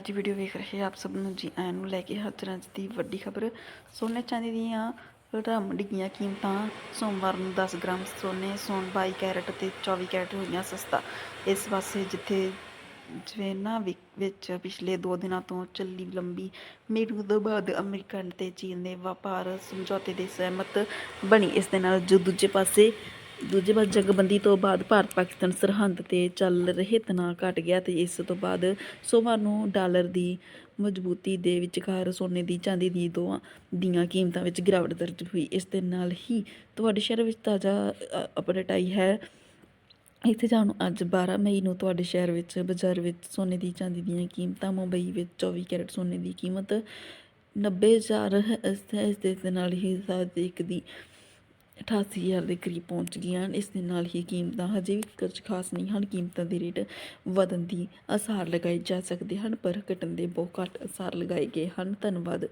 ਅੱਜ ਵੀਡੀਓ ਵੇਖ ਰਹੇ ਆਪ ਸਭ ਨੂੰ ਜੀ, ਆਇਆਂ ਨੂੰ ਲੈ ਕੇ ਹਾਜ਼ਰ ਹਾਂ ਦੀ ਵੱਡੀ ਖਬਰ। ਸੋਨੇ ਚਾਂਦੀ ਦੀਆਂ ਰਮ ਡਿੱਗੀਆਂ ਕੀਮਤਾਂ, ਸੋਮਵਾਰ ਨੂੰ 10 ਗ੍ਰਾਮ ਸੋਨੇ, ਸੋਨ 22 ਕੈਰਟ ਤੇ 24 ਕੈਰਟ ਹੋਈਆਂ ਸਸਤਾ। ਇਸ ਪਾਸੇ ਜਿੱਥੇ ਜਵੇਨਾ ਵਿੱਚ ਪਿਛਲੇ 2 ਦਿਨਾਂ ਤੋਂ ਚੱਲੀ ਲੰਬੀ ਮੀਟਿੰਗ ਤੋਂ ਬਾਅਦ ਅਮਰੀਕਾ ਤੇ ਚੀਨ ਦੇ ਵਪਾਰ ਸਮਝੌਤੇ ਦੇ ਸਹਿਮਤ ਬਣੀ। ਇਸ ਦੇ ਨਾਲ ਜੋ ਦੂਜੇ ਪਾਸੇ ਦੂਜੇ ਪਾਸੇ ਜਗਬੰਦੀ ਤੋਂ ਬਾਅਦ ਭਾਰਤ ਪਾਕਿਸਤਾਨ ਸਰਹੰਦ ਤੇ ਚੱਲ ਰਹੇ ਤਣਾਅ ਘਟ ਗਿਆ ਤੇ ਇਸ ਤੋਂ ਬਾਅਦ ਸੋਮਵਾਰ ਨੂੰ ਡਾਲਰ ਦੀ ਮਜ਼ਬੂਤੀ ਦੇ ਵਿਚਕਾਰ ਸੋਨੇ ਦੀ ਚਾਂਦੀ ਦੀ ਦੋਵਾਂ ਦੀਆਂ ਕੀਮਤਾਂ ਵਿੱਚ ਗਿਰਾਵਟ ਦਰਜ ਹੋਈ। ਇਸ ਦੇ ਨਾਲ ਹੀ ਤੁਹਾਡੇ ਸ਼ਹਿਰ ਵਿੱਚ ਤਾਜ਼ਾ ਅਪਡੇਟ ਆਈ ਹੈ। ਇੱਥੇ ਜਾਣੋ ਅੱਜ 12 ਮਈ ਨੂੰ ਤੁਹਾਡੇ ਸ਼ਹਿਰ ਵਿੱਚ, ਬਾਜ਼ਾਰ ਵਿੱਚ ਸੋਨੇ ਦੀ ਚਾਂਦੀ ਦੀਆਂ ਕੀਮਤਾਂ, ਮੁੰਬਈ ਵਿੱਚ 24 ਕੈਰਟ ਸੋਨੇ ਦੀ ਕੀਮਤ 90000 ਹੈ, ਇਸ ਦੇ- ਇਸ ਦੇ ਨਾਲ ਹੀ ਸਾਦ ਇੱਕ ਦੀ 88000 ਦੇ ਕਰੀਬ ਪਹੁੰਚ ਗਈਆਂ ਹਨ। ਇਸ ਦੇ ਨਾਲ ਹੀ ਕੀਮਤਾਂ ਹਜੇ ਵੀ ਕੁਝ ਖਾਸ ਨਹੀਂ ਹਨ। ਕੀਮਤਾਂ ਦੇ ਰੇਟ ਵਧਣ ਦੀ ਅਸਾਰ ਲਗਾਏ ਜਾ ਸਕਦੇ ਹਨ, ਪਰ ਘਟਣ ਦੇ ਬਹੁਤ ਘੱਟ ਅਸਾਰ ਲਗਾਏ ਗਏ ਹਨ। ਧੰਨਵਾਦ।